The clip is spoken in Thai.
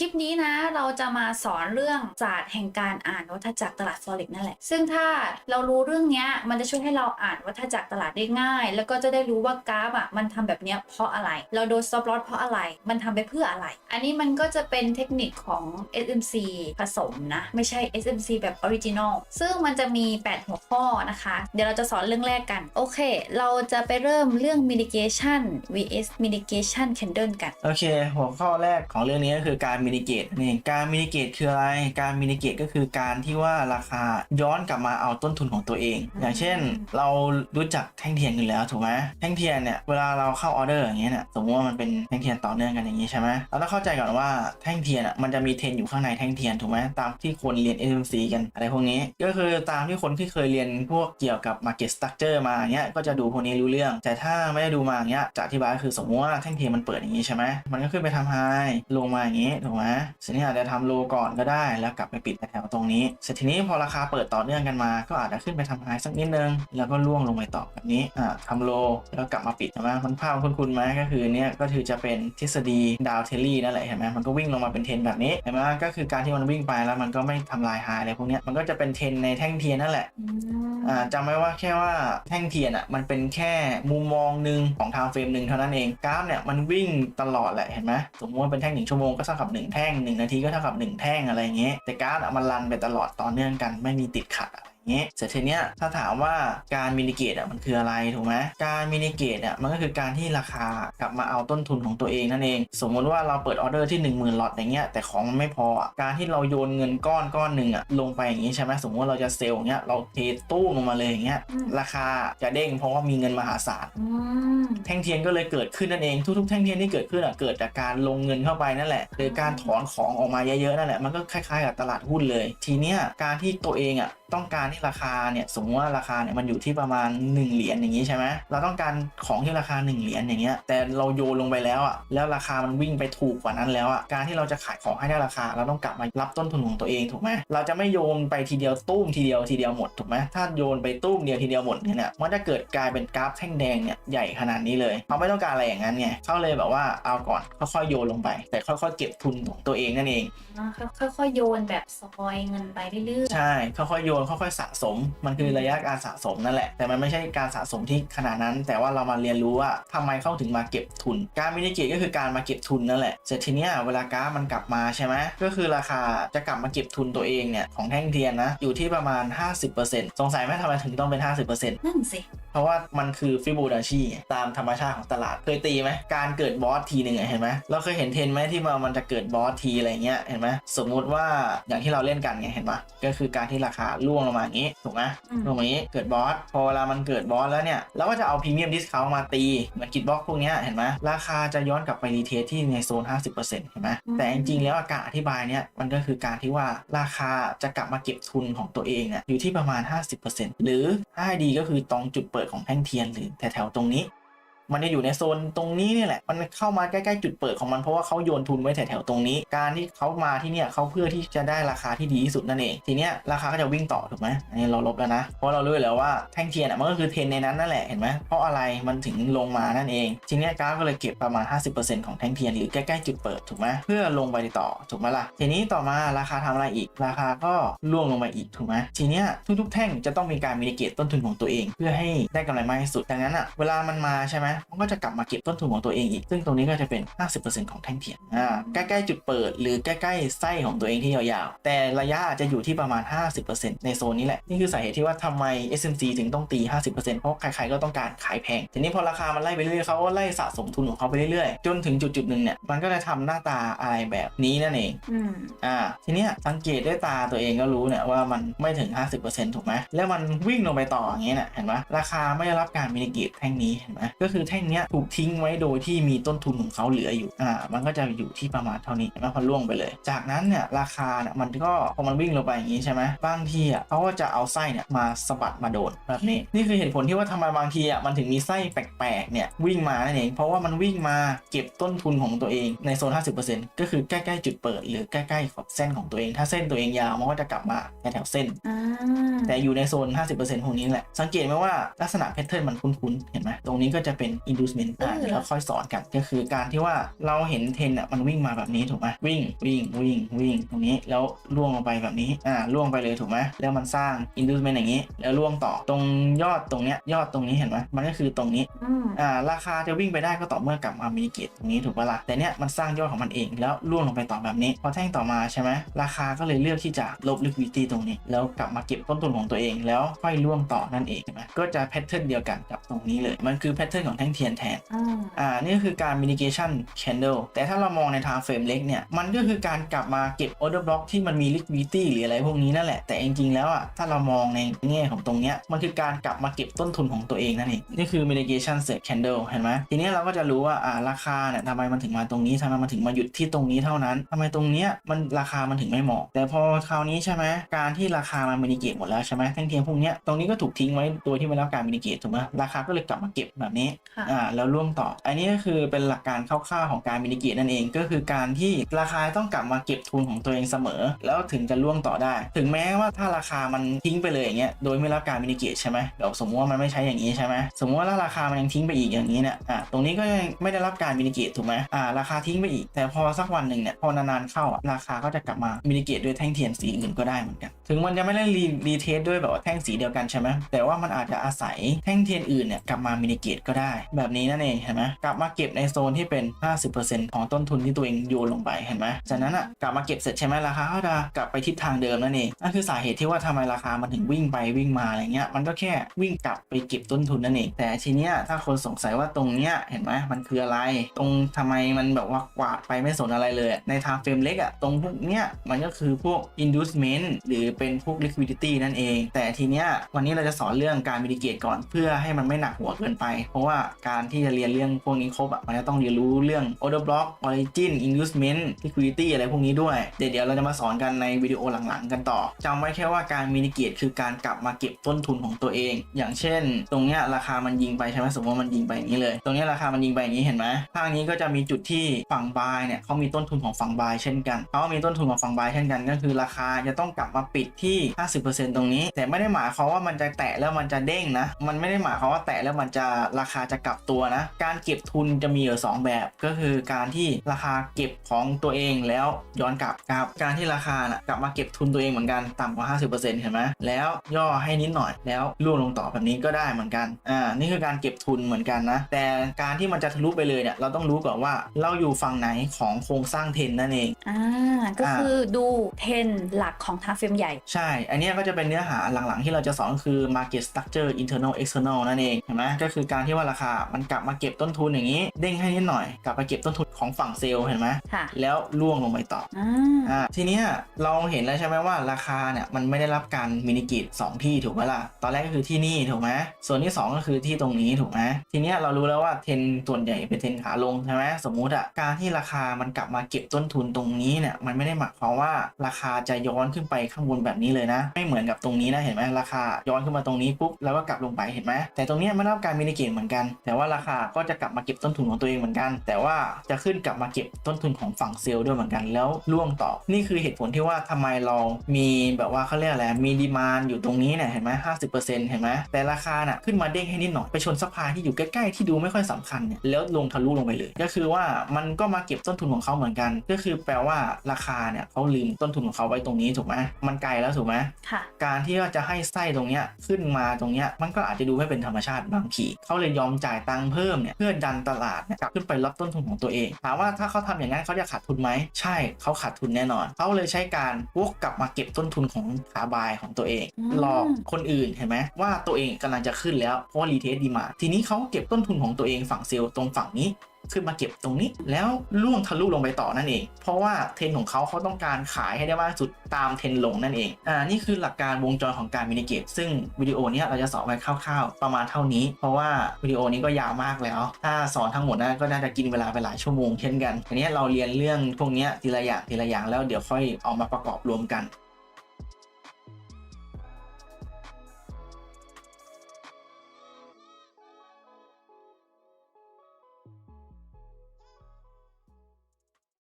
คลิปนี้นะเราจะมาสอนเรื่องศาสตร์แห่งการอ่านวัฏจักรตลาด forex นั่นแหละ ซึ่งถ้าเรารู้เรื่องเนี้ยมันจะช่วยให้เราอ่านวัฏจักรตลาดได้ง่าย แล้วก็จะได้รู้ว่ากราฟอะมันทำแบบนี้เพราะอะไร เราโดน stop loss เพราะอะไร มันทำไปเพื่ออะไร อันนี้มันก็จะเป็นเทคนิคของ SMC ผสมนะ ไม่ใช่ SMC แบบออริจินอลซึ่งมันจะมี 8 หัวข้อนะคะ เดี๋ยวเราจะสอนเรื่องแรกกัน โอเค เราจะไปเริ่มเรื่อง mitigation vs mitigation candle กัน โอเค หัวข้อแรกของเรื่องนี้ก็คือการมินิเกตนี่การมินิเกตคืออะไร การมินิเกตก็คือการที่ว่าราคาย้อนกลับมาเอาต้นทุนของตัวเอง อย่างเช่น เรารู้จักแท่งเทียนอยู่แล้วถูกไหมแท่งเทียนเนี่ยเวลาเราเข้าออเดอร์อย่างเงี้ยเนี่ยสมมติว่ามันเป็นแท่งเทียนต่อเนื่องกันอย่างนี้ใช่ไหมเราต้องเข้าใจก่อนว่าแท่งเทียนอะมันจะมีเทนอยู่ข้างในแท่งเทียนถูกไหมตามที่คนเรียน SMC กันอะไรพวกนี้ ก็คือตามที่คนที่เคยเรียนพวกเกี่ยวกับ Market Structure มาอย่าเงี้ยก็จะดูพวกนี้รู้เรื่อง แต่ถ้าไม่ได้ดูมาอย่างเงี้ยจะอธิบายคือสมมติว่าแท่งเทียนมันเปิดอย่างนี้ใช่ไหมมันก็ขึ้นไปทำไฮลงมาอย่างนี้ถูกไหมทีนี้อาจจะทำโลก่อนก็ได้ แล้วกลับไปปิดแถวๆตรงนี้เสร็จทีนี้พอราคาเปิดต่อเนื่องกันมา ก็อาจจะขึ้นไปทำไฮสักนิดนึง แล้วก็ล่วงลงไปต่อแบบนี้อ่าทำโลแล้วกลับมาปิดใช่ไหมมันภาพคุณคุณไหมก็คือเนี้ยก็คือจะเป็นทฤษฎีดาวเทลลี่นั่นแหละเห็นไหมมันก็วิ่งลงมาเป็นเทรนแบบนี้เห็นไหมก็คือการที่มันวิ่งไปแล้วมันก็ไม่ทำลายไฮอะไรพวกเนี้ยมันก็จะเป็นเทรนในแท่งเทียนนั่นแหละอ่าจำไว้ว่าแค่ว่าแท่งเทียนอะมันเป็นแค่มุมมองหนึ่งของไทม์เฟรมหนึ่งเท่านั้นเองกราฟเนี่ยมันวิ่งตลอดแหละเห็นไหมสมมติว่าเป็นแท่งหนึ่งชั่วโมงก็เท่ากับหนึ่งแท่งหนึ่งนาทีก็เท่ากับหนึ่งแท่งอะไรเงี้ยแต่กราฟอะมันรันไปตลอดต่อเนื่องกันไม่มีติดขัดอะไร เงี้ยเสร็จทีเนี้ยถ้าถามว่าการมินิเกตอะมันคืออะไรถูกไหมการมินิเกตอะมันก็คือการที่ราคากลับมาเอาต้นทุนของตัวเองนั่นเอง สมมุติว่าเราเปิดออเดอร์ที่ 1 0,000ล็อตอย่างเงี้ยแต่ของมันไม่พออะการที่เราโยนเงินก้อนก้อนหนึ่งอะลงไปอย่างงี้ใช่ไหมสมมติว่าเราจะเซลล์อย่างเงี้ยเราเทตู้มลงมาเลยอย่างเงี้ยอืมราคาจะเด้งเพราะว่ามีเงินมหาศาลอืมแท่งเทียนก็เลยเกิดขึ้นนั่นเองทุกๆแท่งเทียนที่เกิดขึ้นอะเกิดจากการลงเงินเข้าไปนั่นแหละหรือการถอนของออกมาเยอะๆนั่นแหละมันก็คล้ายๆกับตลาดหุ้นเลย ทีเนี้ยการที่ตัวเองอะ ต้องการที่ราคาเนี่ยสมมติว่าราคาเนี่ยมันอยู่ที่ประมาณ 1 เหรียญอย่างนี้ใช่ไหมเราต้องการของที่ราคา 1 เหรียญอย่างเงี้ยแต่เราโยนลงไปแล้วอะแล้วราคามันวิ่งไปถูกกว่านั้นแล้วอะการที่เราจะขายของให้ได้ราคา เราต้องกลับมารับต้นทุนของตัวเองถูกไหมเราจะไม่โยนไปทีเดียวตุ้มทีเดียวทีเดียวหมดถูกไหมถ้าโยนไปตุ้มเดียวทีเดียวหมดเนี่ยมันจะเกิดกลายเป็นกราฟแท่งแดงเนี่ยใหญ่ขนาดนี้เลยเขาไม่ต้องการอะไรอย่างนั้นไงเขาเลยแบบว่าเอาก่อนค่อยๆโยนลงไป แต่ค่อยๆเก็บทุนของตัวเองนั่นเองอ่าค่อยๆโยนแบบสปอยเงินไปเรื่อยใช่ค่อยๆโยนค่อยๆสะสม มันคือระยะการสะสมนั่นแหละ แต่มันไม่ใช่การสะสมที่ขนาดนั้น แต่ว่าเรามาเรียนรู้ว่าทำไมเข้าถึงมาเก็บทุน การมินิเกตก็คือการมาเก็บทุนนั่นแหละเสร็จทีเนี้ยเวลากราฟมันกลับมาใช่ไหมก็คือราคาจะกลับมาเก็บทุนตัวเองเนี่ยของแท่งเทียนนะอยู่ที่ประมาณ 50%สงสัยไหมทำไมถึงต้องเป็น 50%ๆนั่นสิเพราะว่ามันคือฟิโบนัชชีตามธรรมชาติของตลาดเคยตีไหมการเกิดบอสทีหนึ่งอะเห็นไหมเราเคยเห็นเทรนด์ไหมที่มามันจะเกิดบอสทีอะไรเงี้ยเห็นไหมสมมุติว่าอย่างที่เราเล่นกันไงเห็นปะก็คือการที่ราคาล่วงลงมาอย่างนี้ถูกไหมอืมลงมาอย่างนี้เกิดบอสพอเวลามันเกิดบอสแล้วเนี่ยเราก็จะเอาพรีเมียมดิสคาวมาตีเหมือนกิดบล็อกพวกเนี้ยเห็นไหมราคาจะย้อนกลับไปรีเทสที่ในโซน 50%เห็นไหมแต่จริงๆแล้วอาการอธิบายเนี่ยมันก็คือการที่ว่าราคาจะกลับมาเก็บทุนของตัวเองเนี่ยอยู่ที่ประมาณ 50%หรือถ้าให้ดีก็คือตรงจุดเปิดของแท่งเทียนหรือแถวๆตรงนี้ มันจะอยู่ในโซนตรงนี้นี่แหละ มันเข้ามาใกล้ๆจุดเปิดของมันเพราะว่าเขาโยนทุนไว้แถวๆตรงนี้ การที่เขามาที่เนี่ยเขาเพื่อที่จะได้ราคาที่ดีที่สุดนั่นเอง ทีเนี้ยราคาก็จะวิ่งต่อถูกไหมอันนี้เราลบแล้วนะ เพราะเรารู้อยู่แล้วว่าแท่งเทียนอะมันก็คือเทนในนั้นนั่นแหละเห็นไหมเพราะอะไรมันถึงลงมานั่นเอง ทีเนี้ยกราฟก็เลยเก็บประมาณ 50%ของแท่งเทียนหรือใกล้ๆจุดเปิดถูกไหมเพื่อลงไปต่อถูกไหมล่ะ ทีนี้ต่อมาราคาทำอะไรอีก ราคาก็ล่วงลงไปอีกถูกไหมทีเนี้ยทุกๆ แท่งจะต้องมีการมินิเกตต้นทุนของตัวเอง เพื่อให้ได้กำไรมากที่สุดดังนั้นอะเวลามันมาใช่ไหมมันก็จะกลับมาเก็บต้นทุนของตัวเองอีก ซึ่งตรงนี้ก็จะเป็น 50%ของแท่งเทียนอ่าใกล้ๆจุดเปิด หรือใกล้ๆไส้ของตัวเองที่ยาวๆ แต่ระยะจะอยู่ที่ประมาณ 50%ในโซนนี้แหละ นี่คือสาเหตุที่ว่าทำไม SMC ถึงต้องตี 50%เพราะใครๆก็ต้องการขายแพง ทีนี้พอราคามันไล่ไปเรื่อยๆเขาก็ไล่สะสมทุนของเขาไปเรื่อยๆ จนถึงจุดๆหนึ่งเนี่ย มันก็จะทำหน้าตาอะไรแบบนี้นั่นเองอืมอ่า ทีเนี้ยสังเกตด้วยตาตัวเองก็รู้เนี่ยว่ามันไม่ถึง 50%ถูกไหมแล้วมันวิ่งลงไปต่ออย่างเงี้ยน่ะเห็นไหมราคาไม่ได้รับการมินิเกตแท่งนี้เห็นไหมก็คือแท่งเนี้ยถูกทิ้งไว้โดยที่มีต้นทุนของเขาเหลืออยู่อ่ามันก็จะอยู่ที่ประมาณเท่านี้เห็นไหมพอล่วงไปเลย จากนั้นเนี่ยราคาเนี่ยมันก็พอมันวิ่งลงไปอย่างงี้ใช่ไหมบางทีอะเขาก็จะเอาไส้เนี่ยมาสะบัดมาโดนแบบนี้นี่คือเหตุผลที่ว่าทำไมบางทีอะมันถึงมีไส้แปลกๆเนี่ยวิ่งมานั่นเองเพราะว่ามันวิ่งมาเก็บต้นทุนของตัวเองในโซน 50%ก็คือใกล้ๆจุดเปิด หรือใกล้ๆกับเส้นของตัวเอง ถ้าเส้นตัวเองยาวมันก็จะกลับมาในแถวเส้นอ่าแต่อยู่ในโซน 50%พวกนี้แหละ สังเกตไหมว่าลักษณะแพทเทิร์นมันคุ้นๆ เห็นไหมตรงนี้ก็จะเป็น inducement อะเออเดี๋ยวเราค่อยสอนกันก็คือการที่ว่าเราเห็นเทรนอะมันวิ่งมาแบบนี้ถูกไหมวิ่งวิ่งวิ่งวิ่งตรงนี้แล้วล่วงลงไปแบบนี้อ่าล่วงไปเลยถูกไหมแล้วมันสร้าง inducement อย่างนี้ แล้วล่วงต่อตรงยอดตรงเนี้ยยอดตรงนี้เห็นไหมมันก็คือตรงนี้อืมอ่าราคาจะวิ่งไปได้ก็ต่อเมื่อกลับมามินิเกตตรงนี้ถูกปะล่ะแต่เนี้ยมันสร้างยอดของมันเองแล้วล่วงลงไปต่อแบบนี้ พอแท่งต่อมาใช่ไหมราคาก็เลยเลือกที่จะลบ liquidity ตรงนี้ แล้วกลับมาเก็บต้นทุนของตัวเอง แล้วค่อยล่วงต่อนั่นเองใช่ไหมก็จะแพทเทิร์นเดียวกันกับตรงนี้เลยมันคือแพทเทิร์นของแท่งเทียนแทน อ่าอ่านี่ก็คือการ mitigation candle แต่ถ้าเรามองในทางเฟรมเล็กเนี่ย มันก็คือการกลับมาเก็บ order block ที่มันมี liquidity หรืออะไรพวกนี้นั่นแหละ แต่จริงๆ แล้วอะ ถ้าเรามองในแง่ของตรงเนี้ย มันคือการกลับมาเก็บต้นทุนของตัวเองนั่นเอง นี่คือ mitigation set candle เห็นไหมทีนี้เราก็จะรู้ว่า อ่า ราคาเนี่ยทำไมมันถึงมาตรงนี้ทำไมมันถึงมาหยุดที่ตรงนี้เท่านั้นทำไมตรงเนี้ยมันราคามันถึงไม่เหมาะ แต่พอคราวนี้ใช่ไหมการที่ราคามัน mitigate หมดแล้วใช่ไหมแท่งเทียนพวกเนี้ยตรงนี้ก็ถูกทิ้งไว้โดยที่ไม่ได้รับการ mitigate ถูกไหมราคาก็เลยกลับมาเก็บแบบนี้ค่ะอ่าแล้วร่วมต่อ อันนี้ก็คือเป็นหลักการคร่าวๆของการมินิเกตนั่นเองก็คือการที่ราคาต้องกลับมาเก็บทุนของตัวเองเสมอ แล้วถึงจะร่วงต่อได้ ถึงแม้ว่าถ้าราคามันทิ้งไปเลยอย่างเงี้ยโดยไม่รับการมินิเกตใช่ไหมเดี๋ยวสมมติว่ามันไม่ใช้อย่างนี้ใช่ไหมสมมติว่าถ้าราคามันยังทิ้งไปอีกอย่างนี้เนี่ยอ่าตรงนี้ก็ยังไม่ได้รับการมินิเกตถูกไหมอ่าราคาทิ้งไปอีก แต่พอสักวันหนึ่งเนี่ยพอนานๆเข้าอะราคาก็จะกลับมามินิเกตด้วยแท่งเทียนสีอื่นก็ได้เหมือนกันถึงมันจะไม่ได้รีรีเทสด้วยแบบว่าแท่งสีเดียวกันใช่ไหมแต่ว่ามันอาจจะอาศัยแท่งเทียนอื่นเนี่ยกลับมามินิเกตก็ได้แบบนี้นั่นเองเห็นไหมกลับมาเก็บในโซนที่เป็น 50%ของต้นทุนที่ตัวเองโยนลงไปเห็นไหมจากนั้นอะกลับมาเก็บเสร็จใช่ไหมราคาก็จะกลับไปทิศทางเดิมนั่นเองนั่นคือสาเหตุที่ว่าทำไมราคามันถึงวิ่งไปวิ่งมาอะไรเงี้ยมันก็แค่วิ่งกลับไปเก็บต้นทุนนั่นเองแต่ทีเนี้ยถ้าคนสงสัยว่าตรงเนี้ยเห็นไหมมันคืออะไร ตรงทำไมมันแบบว่ากวาดไปไม่สนอะไรเลย ในทางเฟรมเล็กอะตรงพวกเนี้ยมันก็คือพวก inducement หรือเป็นพวก liquidity นั่นเอง แต่ทีเนี้ยวันนี้เราจะสอนเรื่องการ mitigate ก่อนเพื่อให้มันไม่หนักหัวเกินไป เพราะว่าการที่จะเรียนเรื่องพวกนี้ครบอะมันจะต้องเรียนรู้เรื่อง order block origin inducement liquidity อะไรพวกนี้ด้วย เดี๋ยวเราจะมาสอนกันในวิดีโอหลังๆ กันต่อจำไว้แค่ว่าการ mitigate คือการกลับมาเก็บต้นทุนของตัวเอง อย่างเช่น ตรงเนี้ยราคามันยิงไปใช่ไหมสมมติว่ามันยิงไปอย่างนี้เลย ตรงเนี้ยราคามันยิงไปอย่างนี้เห็นไหมข้างนี้ก็จะมีจุดที่ฝั่งบายเนี่ยเขามีต้นทุนของฝั่งบายเช่นกันเขามีต้นทุนของฝั่งบายเช่นกัน ก็คือราคาจะต้องกลับมาปิดที่ 50%ตรงนี้ แต่ไม่ได้หมายความว่ามันจะแตะแล้วมันจะเด้งนะ มันไม่ได้หมายความว่าแตะแล้วมันจะราคาจะกลับตัวนะ การเก็บทุนจะมีอยู่สองแบบ ก็คือการที่ราคาเก็บของตัวเองแล้วย้อนกลับครับ การที่ราคาน่ะกลับมาเก็บทุนตัวเองเหมือนกันต่ำกว่า 50%เห็นไหมแล้วย่อให้นิดหน่อยแล้วล่วงลงต่อแบบนี้ก็ได้เหมือนกันอ่านี่คือการเก็บทุนเหมือนกันนะ แต่การที่มันจะทะลุไปเลยเนี่ยเราต้องรู้ก่อนว่าเราอยู่ฝั่งไหนของโครงสร้างเทรนนั่นเองอ่าก็คือดูเทรนหลักของทางเฟรมใหญ่ใช่ อันเนี้ยก็จะเป็นเนื้อหาหลังๆ ที่เราจะสอนก็คือ market structure internal external นั่นเองเห็นไหมก็คือการที่ว่าราคามันกลับมาเก็บต้นทุนอย่างนี้ เด้งให้นิดหน่อย กลับไปเก็บต้นทุนของฝั่งเซลล์เห็นไหมค่ะ แล้วล่วงลงไปต่ออ่าอ่าทีเนี้ยเราเห็นแล้วใช่ไหมว่าราคาเนี่ยมันไม่ได้รับการมินิกิตสองที่ถูกไหมล่ะตอนแรกก็คือที่นี่ถูกไหมส่วนที่สองก็คือที่ตรงนี้ถูกไหมทีเนี้ยเรารู้แล้วว่าเทรนส่วนใหญ่เป็นเทรนขาลงใช่ไหมสมมุติอะการที่ราคามันกลับมาเก็บต้นทุนตรงนี้เนี่ยมันไม่ได้หมายความว่าราคาจะย้อนขึ้นไปข้างบนแบบนี้เลยนะ ไม่เหมือนกับตรงนี้นะเห็นไหมราคาย้อนขึ้นมาตรงนี้ปุ๊บแล้วก็กลับลงไปเห็นไหมแต่ตรงเนี้ยไม่ได้รับการมินิเกตเหมือนกันแต่ว่าราคาก็จะกลับมาเก็บต้นทุนของตัวเองเหมือนกัน แต่ว่าจะขึ้นกลับมาเก็บต้นทุนของฝั่งเซลล์ด้วยเหมือนกันแล้วล่วงต่อ นี่คือเหตุผลที่ว่าทำไมเรามีแบบว่าเขาเรียกอะไรมีดีมานอยู่ตรงนี้เนี่ยเห็นไหมห้าสิบเปอร์เซ็นต์เห็นไหมแต่ราคาน่ะขึ้นมาเด้งให้นิดหน่อยไปชนซัพพลายที่อยู่ใกล้ๆที่ดูไม่ค่อยสำคัญเนี่ยแล้วลงทะลุลงไปเลย ก็คือว่ามันก็มาเก็บต้นทุนของเขาเหมือนกัน ก็คือแปลว่าราคาเนี่ยเขาลืมต้นทุนของเขาไว้ตรงนี้ถูกไหมมันไกลแล้วถูกไหมค่ะการที่ว่าจะให้ไส้ตรงเนี้ยขึ้นมาตรงเนี้ยมันก็อาจจะดูไม่เป็นธรรมชาติบางทีเขาเลยยอมจ่ายตังค์เพิ่มเนี่ยเพื่อดันตลาดเนี่ยกลับขึ้นไปรับต้นทุนของตัวเอง ถามว่าถ้าเขาทำอย่างนั้นเขาจะขาดทุนไหม ใช่เขาขาดทุนแน่นอน เขาเลยใช้การวกกลับมาเก็บต้นทุนของขาบายของตัวเองอืมหลอกคนอื่นเห็นไหมว่าตัวเองกำลังจะขึ้นแล้วเพราะว่ารีเทสดีมา ทีนี้เขาเก็บต้นทุนของตัวเองฝั่งเซลล์ตรงฝั่งนี้ ขึ้นมาเก็บตรงนี้ แล้วล่วงทะลุลงไปต่อนั่นเอง เพราะว่าเทรนของเขาเขาต้องการขายให้ได้มากสุดตามเทรนลงนั่นเองอ่านี่คือหลักการวงจรของการมินิเกตซึ่งวิดีโอนี้เราจะสอนไว้คร่าวๆ ประมาณเท่านี้ เพราะว่าวิดีโอนี้ก็ยาวมากแล้ว ถ้าสอนทั้งหมดนะก็น่าจะกินเวลาไปหลายชั่วโมงเช่นกันทีนี้เราเรียนเรื่องพวกนี้ทีละอย่างทีละอย่างแล้วเดี๋ยวค่อยเอามาประกอบรวมกัน